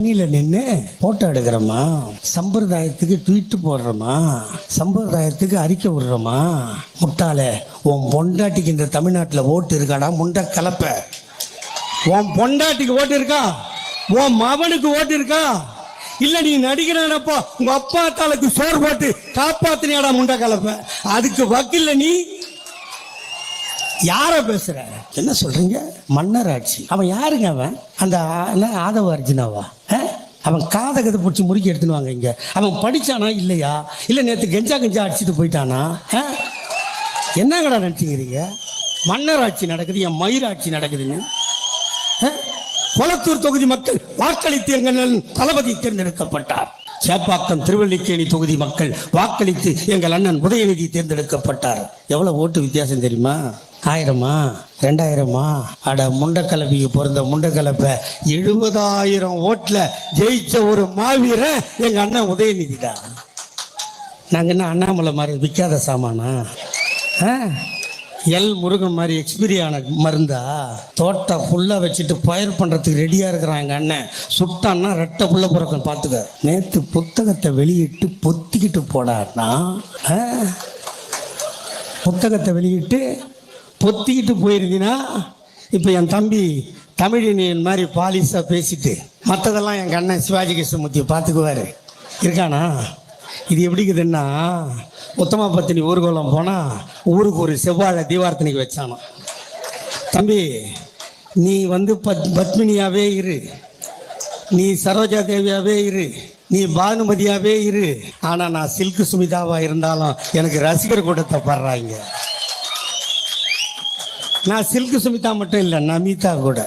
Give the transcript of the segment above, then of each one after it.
தண்ணியில நின்று போட்டோ எடுக்கிறோமா சம்பிரதாயத்துக்கு ட்வீட் போடுறோமா சம்பிரதாயத்துக்கு அறிக்கை விடுறோமா முட்டாளே உன் பொண்டாட்டிக்கு இந்த தமிழ்நாட்டில் ஓட்டு இருக்காடா? முண்டை கலப்ப. உன் பொண்டாட்டிக்கு ஓட்டு இருக்கா? உன் மகனுக்கு ஓட்டு இருக்கா? இல்ல நீ நடிக்கிறானப்பா. உங்க அப்பா தாளுக்கு சோறு போட்டு காப்பாத்தினியாடா முண்டை கலப்ப. அதுக்கு வக்கில்ல நீ? யார பேசுற? என்ன சொல்றீங்க? மன்னர் ஆட்சி அவன் யாருங்க அவன்? அந்த என்ன ஆதவ அர்ஜுனாவா? அவன் காதகத்தை பிடிச்சி முறுக்கி எடுத்துன்னு வாங்க இங்க. அவன் படிச்சானா இல்லையா? இல்ல நேத்து கெஞ்சா கெஞ்சா அடிச்சுட்டு போயிட்டானா? என்னங்கடா நினைச்சுக்கிறீங்க? மன்னர் ஆட்சி நடக்குது என் மயிர் ஆட்சி நடக்குதுன்னு? கொளத்தூர் தொகுதி மக்கள் வாக்களித்து எங்கள் அண்ணன் தளபதி தேர்ந்தெடுக்கப்பட்டார். சேப்பாக்கம் திருவல்லிக்கேணி தொகுதி மக்கள் வாக்களித்து எங்கள் அண்ணன் உதயநிதி தேர்ந்தெடுக்கப்பட்டார். எவ்வளவு ஓட்டு வித்தியாசம் தெரியுமா? ஆயிரமா? ரெண்டாயிரமா? அட முண்டக்கலப்பிக்கு பிறந்த முண்டக்கலப்பை எழுபதாயிரம் ஓட்டுல ஜெயிச்ச ஒரு மாவீர எங்க அண்ணன் உதயநிதி தான் நாங்க என்ன அண்ணாமலை மாதிரி விற்காத சாமானா? ஆ? எல் முருகன் மாதிரி எக்ஸ்பீரியான மருந்தா? தோட்டம் ஃபுல்லாக வச்சுட்டு பயிர் பண்ணுறதுக்கு ரெடியாக இருக்கிறான் எங்கள் அண்ணன். சுட்டான்னா ரெட்டை புள்ள பிறக்கும் பார்த்துக்க நேற்று புத்தகத்தை வெளியிட்டு பொத்திக்கிட்டு போடான்னா புத்தகத்தை வெளியிட்டு பொத்திக்கிட்டு போயிருந்தீங்கன்னா இப்போ என் தம்பி தமிழினியன் மாதிரி பாலிஷாக பேசிட்டு மற்றதெல்லாம் எங்கள் அண்ணன் சிவாஜி கிருஷ்ணமூர்த்தி பார்த்துக்குவாரு இருக்கானா? இது எப்படி இருக்குதுன்னா உத்தமா பத்தினி ஊர்கோலம் போனால் ஊருக்கு ஒரு செவ்வாழை தீபார்த்தனைக்கு வச்சானோ தம்பி நீ வந்து பத் பத்மினியாவே இரு. நீ சரோஜா தேவியாவே இரு. நீ பானுமதியாவே இரு. ஆனா நான் சில்கு சுமிதாவா இருந்தாலும் எனக்கு ரசிகர் கூட்டத்தை படுறாங்க. நான் சில்கு சுமிதா மட்டும் இல்லை நமிதா கூட.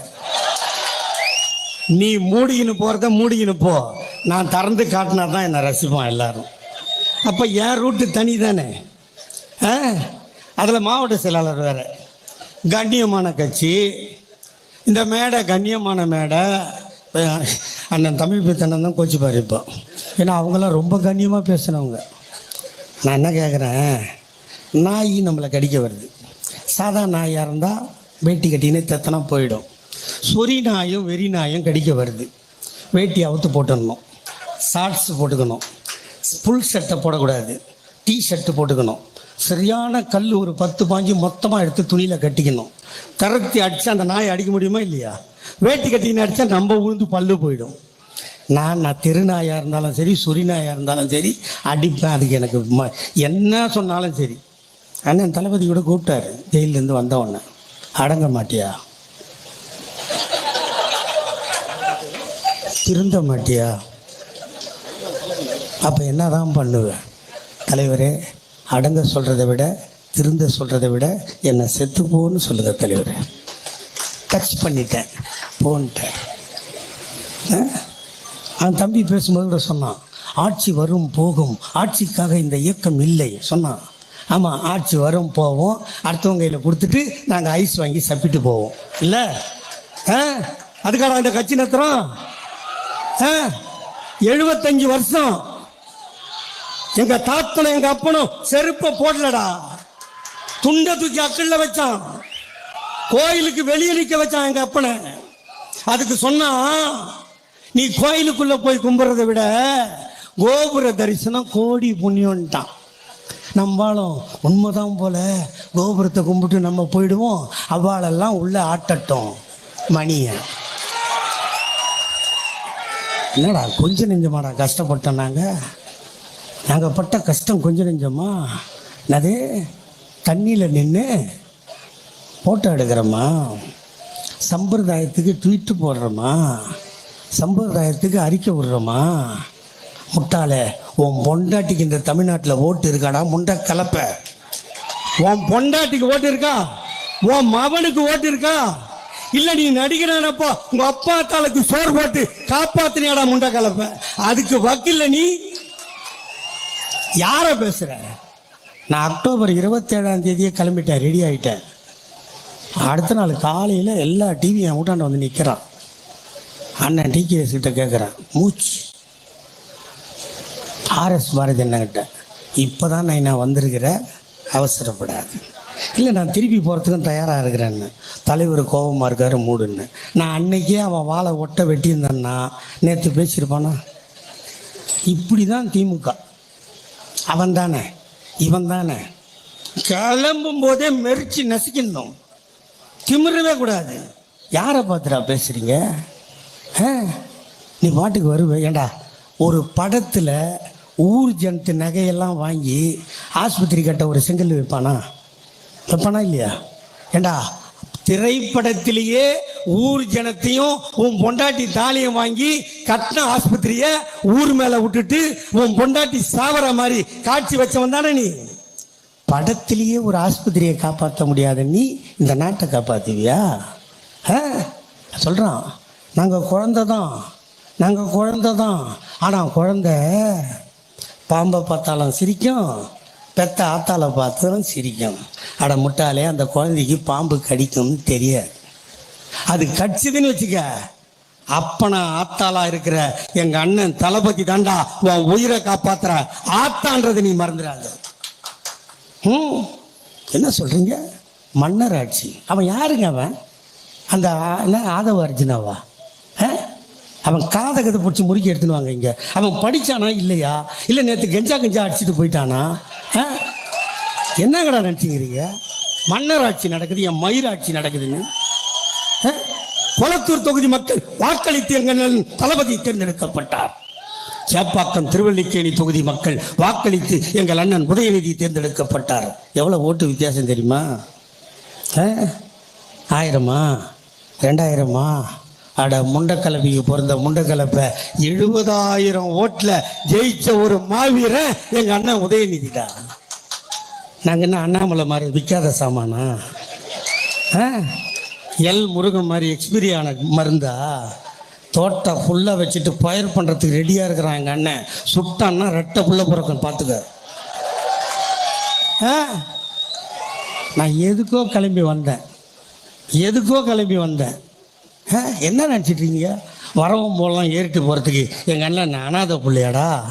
நீ மூடிக்கின்னு போறத மூடிக்கின்னு போ. நான் திறந்து காட்டினா தான் என்னை ரசிப்பான் எல்லாரும். அப்போ என் ரூட்டு தனி தானே ஆ? அதில் மாவட்ட செயலாளர் வேறு. கண்ணியமான கட்சி. இந்த மேடை கண்ணியமான மேடை. அண்ணன் தமிழ் பித்தண்ணன் தான் கோச்சிப்பார் இப்போ. ஏன்னா அவங்களாம் ரொம்ப கண்ணியமாக பேசினவங்க. நான் என்ன கேட்குறேன் நாய் நம்மளை கடிக்க வருது. சாதா நாயாக இருந்தால் வேட்டி கட்டின்னு தெத்தனா போயிடும். சொறி நாயும் வெறி நாயும் கடிக்க வருது. வேட்டி அவுத்து போட்டுடணும். ஷார்ட்ஸ் போட்டுக்கணும். ஃபுல் ஷர்ட்டை போடக்கூடாது. டீ ஷர்ட்டு போட்டுக்கணும். சரியான கல் ஒரு பத்து பாஞ்சு மொத்தமாக எடுத்து துணியில் கட்டிக்கணும். கரத்தி அடித்து அந்த நாயை அடிக்க முடியுமா இல்லையா? வேட்டி கட்டிக்கின்னு அடித்தா நம்ம உழுந்து பல்லு போயிடும். நான் நான் தெருநாயாக இருந்தாலும் சரி சுரிநாயாக நாயாக இருந்தாலும் சரி அடிப்பேன். அதுக்கு எனக்கு ம என்ன சொன்னாலும் சரி. அண்ணன் தளபதி கூட கூப்பிட்டாரு. ஜெயிலேருந்து வந்த உடனே. அடங்க மாட்டியா? திருந்த மாட்டியா? அப்போ என்னதான் பண்ணுவேன்? தலைவரே அடங்க சொல்கிறத விட திருந்த சொல்கிறத விட என்னை செத்து போன்னு சொல்லுங்க தலைவரே. டச் பண்ணிட்டேன். போன்ட்டேன். ஆ? அவன் தம்பி பேசும்போது கூட சொன்னான் ஆட்சி வரும் போகும். ஆட்சிக்காக இந்த இயக்கம் இல்லை. சொன்னான். ஆமாம் ஆட்சி வரும் போவோம். அடுத்தவங்க கையில் கொடுத்துட்டு நாங்கள் ஐஸ் வாங்கி சப்பிட்டு போவோம். இல்லை? ஆ? அதுக்காக இந்த கட்சி நடத்துகிறோம் ஆ? எழுபத்தஞ்சு வருஷம் எங்க தாத்தனும் எங்க அப்பனும் செருப்ப போடலடா. துண்டை தூக்கி அக்கல்ல வச்சான். கோயிலுக்கு வெளியே நிக்க வச்சான் எங்க அப்பனை. அதுக்கு சொன்னா நீ கோயிலுக்குள்ள போய் கும்பிட்றதை விட கோபுர தரிசனம் கோடி புண்ணியம்ட்டான். நம்மளும் உண்மைதான் போல கோபுரத்தை கும்பிட்டு நம்ம போயிடுவோம். அவ்வாளெல்லாம் உள்ள ஆட்டட்டும் மணியை. என்னடா கொஞ்சம் நெஞ்சமாடா கஷ்டப்பட்டோம் நாங்கள் நாங்கள் பட்ட கஷ்டம் கொஞ்சம் நெஞ்சமா? என்னது? தண்ணியில் நின்று ஃபோட்டோ எடுக்கிறோமா சம்பிரதாயத்துக்கு ட்வீட்டு போடுறோமா சம்பிரதாயத்துக்கு அறிக்கை விடுறோமா முட்டாளே உன் பொண்டாட்டிக்கு இந்த தமிழ்நாட்டில் ஓட்டு இருக்காடா? முண்டை கலப்ப. உன் பொண்டாட்டிக்கு ஓட்டு இருக்கா? உன் மகனுக்கு ஓட்டு இருக்கா? இல்ல நீ நடிக்கிறானப்பா. உங்க அப்பா தாளுக்கு சோறு போட்டு காப்பாத்தினியாடா முண்டை கலப்ப. அதுக்கு வக்கில்ல நீ? யார பேசுற? நான் அக்டோபர் இருபத்தேழாம் தேதியே கிளம்பிட்டேன் ரெடி ஆகிட்டேன் அடுத்த நாள் காலையில் எல்லா டிவியும் என் வீட்டாண்ட வந்து நிற்கிறான் அண்ணன் டிகேஎஸ் கிட்ட கேட்குறேன் மூச்சு. ஆர்எஸ் பாரதி அண்ணங்கிட்ட இப்போ தான் நான் நான் வந்திருக்கிற? அவசரப்படாது. இல்லை நான் திருப்பி போகிறதுக்கும் தயாராக இருக்கிறேன்னு தலைவர் கோபமாக இருக்காரு மூடுன்னு. நான் அன்னைக்கே அவன் வாழை ஒட்ட வெட்டியிருந்தேன்னா நேற்று பேசியிருப்பானா? இப்படி தான் திமுக. அவன் தானே இவன் தானே கிளம்பும் போதே மெரிச்சு நசுக்கணும் திமிரவே கூடாது. யாரை பார்த்துடா பேசுறீங்க? ஆ? நீ பாட்டுக்கு வருவே. ஏண்டா ஒரு படத்தில் ஊர் ஜனத்து நகையெல்லாம் வாங்கி ஆஸ்பத்திரி கட்ட ஒரு செங்கல் வைப்பானா? வைப்பானா இல்லையா? ஏண்டா திரைப்படத்திலேயே ஊர் ஜனத்தையும் உன் பொண்டாட்டி தாலியம் வாங்கி கட்டின ஆஸ்பத்திரிய ஊர் மேல விட்டுட்டு உன் பொண்டாட்டி சாவர மாதிரி காட்சி வச்சவன் தானே நீ? படத்திலேயே ஒரு ஆஸ்பத்திரியை காப்பாற்ற முடியாத நீ இந்த நாட்டை காப்பாத்துவியா? ஆ? சொல்றான். நாங்கள் குழந்தை தான். நாங்கள் குழந்தை தான். ஆனால் குழந்தை பாம்பை பார்த்தாலும் சிரிக்கும். பெத்த ஆத்தால பார்த்ததும் சிரிக்கும். அட முட்டாளே அந்த குழந்தைக்கு பாம்பு கடிக்கும்னு தெரியாது. அது கடிச்சதுன்னு வச்சுக்க. அப்பனா ஆத்தாளா இருக்கிற எங்க அண்ணன் தளபதி தாண்டா உன் உயிரை காப்பாத்துற ஆத்தான்றது நீ மறந்துடாத. ம் என்ன சொல்றீங்க? மன்னர் ஆட்சி. அவன் யாருங்க அவன்? அந்த என்ன ஆதவ அர்ஜுனாவா? அவன் காதை கதை பிடிச்சி முறுக்கி எடுத்துன்னு வாங்க இங்க. அவன் படிச்சானா இல்லையா? இல்லை நேற்று கெஞ்சா கெஞ்சா அடிச்சுட்டு போயிட்டானா? ஆ? என்னங்கடா நினச்சிங்கிறீங்க மன்னர் ஆட்சி நடக்குது என் மயிராட்சி நடக்குதுன்னு. கொளத்தூர் தொகுதி மக்கள் வாக்களித்து எங்கள் தளபதி தேர்ந்தெடுக்கப்பட்டார். சேப்பாக்கம் திருவல்லிக்கேணி தொகுதி மக்கள் வாக்களித்து எங்கள் அண்ணன் உதயநிதி தேர்ந்தெடுக்கப்பட்டார். எவ்வளோ ஓட்டு வித்தியாசம் தெரியுமா? ஆயிரமா? ரெண்டாயிரமா? அட முண்டக்கலப்பிக்கு பிறந்த முண்டக்கலப்பை. எழுபதாயிரம் ஓட்டில் ஜெயிச்ச ஒரு மாவீரன் எங்கள் அண்ணன் உதயநிதிடா. நாங்கள் என்ன அண்ணாமலை மாதிரி விற்காத சாமானா? ஆ? எல் முருகன் மாதிரி எக்ஸ்பீரியான மருந்தா? தோட்டம் ஃபுல்லாக வச்சுட்டு பயிர் பண்ணுறதுக்கு ரெடியாக இருக்கிறான் எங்கள் அண்ணன். சுட்டான்னா ரெட்டை புள்ள பிறக்கும் பார்த்துக்க ஆ? நான் எதுக்கோ கிளம்பி வந்தேன். எதுக்கோ கிளம்பி வந்தேன். என்ன நினச்சிட்டு இருக்கீங்க வரவும் போகலாம் ஏறிட்டு போகிறதுக்கு எங்கள் அண்ணன் அனாதை பிள்ளையாடா.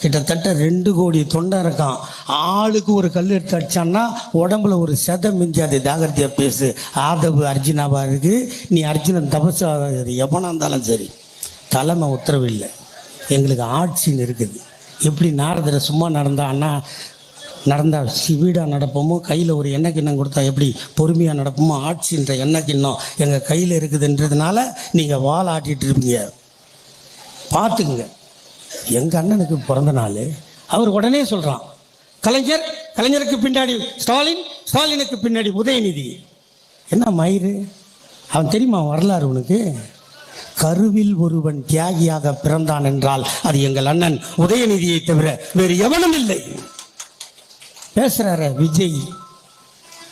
கிட்டத்தட்ட ரெண்டு கோடி தொண்டை இருக்கான். ஆளுக்கு ஒரு கல் எடுத்து அடிச்சான்னா உடம்புல ஒரு சதம் மிஞ்சாது அது ஜாகிரதையாக பேசு. ஆதவு அர்ஜுனாவாக இருக்கு. நீ அர்ஜுனன் சரி யபனா இருந்தாலும் சரி. தலைமை உத்தரவு இல்லை. எங்களுக்கு ஆட்சின்னு இருக்குது. எப்படி நாரதரை சும்மா நடந்தா அண்ணா நடந்தால் ஸ்பீடாக நடப்போமோ? கையில் ஒரு எண்ணெய் கிண்ணம் கொடுத்தா எப்படி பொறுமையாக நடப்போமோ? ஆட்சின்ற எண்ணெய் கிண்ணம் எங்கள் கையில் இருக்குதுன்றதுனால நீங்கள் வால் ஆட்டிகிட்டு இருப்பீங்க. பார்த்துக்குங்க. எங்கள் அண்ணனுக்கு பிறந்த நாள். அவர் உடனே சொல்கிறான் கலைஞர் கலைஞருக்கு பின்னாடி ஸ்டாலின் ஸ்டாலினுக்கு பின்னாடி உதயநிதி. என்ன மயிறு? அவன் தெரியுமா வரலாறு உனக்கு? கருவில் ஒருவன் தியாகியாக பிறந்தான் என்றால் அது எங்கள் அண்ணன் உதயநிதியை தவிர வேறு எவனும் இல்லை. பேசுகிறாரு விஜய்.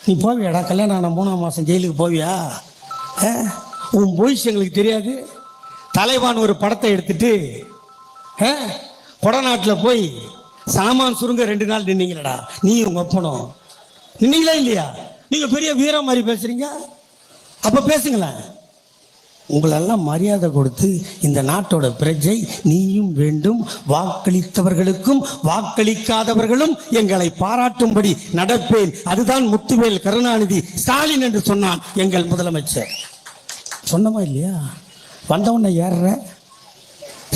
நீ போவியாடா? கல்யாணம் ஆன மூணாம் மாதம் ஜெயிலுக்கு போவியா? ஆ? உன் பொய்ஸ் எங்களுக்கு தெரியாது. தலைவான் ஒரு படத்தை எடுத்துட்டு ஆ? கொடநாட்டில் போய் சாமான் சுருங்க ரெண்டு நாள் நின்னீங்களடா. நீ உங்க ஒப்பனும் நின்னீங்களா இல்லையா? நீங்கள் பெரிய வீரம் மாதிரி பேசுறீங்க. அப்போ பேசுங்களேன். உங்களெல்லாம் மரியாதை கொடுத்து இந்த நாட்டோட பிரஜை நீயும் வேண்டும். வாக்களித்தவர்களுக்கும் வாக்களிக்காதவர்களும் எங்களை பாராட்டும்படி நடப்பேன். அதுதான் முத்துவேல் கருணாநிதி ஸ்டாலின் என்று சொன்னான் எங்கள் முதலமைச்சர். சொன்னமா இல்லையா? வந்தவொடனே ஏறுற.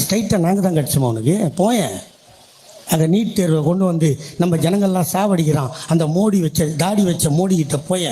ஸ்ட்ரைட்டாக நாங்கள் தான் கிடச்சோமா உனக்கு? போயேன். அந்த நீட் தேர்வை கொண்டு வந்து நம்ம ஜனங்கள்லாம் சாவடிக்கிறான். அந்த மோடி வச்ச தாடி வச்ச மோடி கிட்ட போயேன்.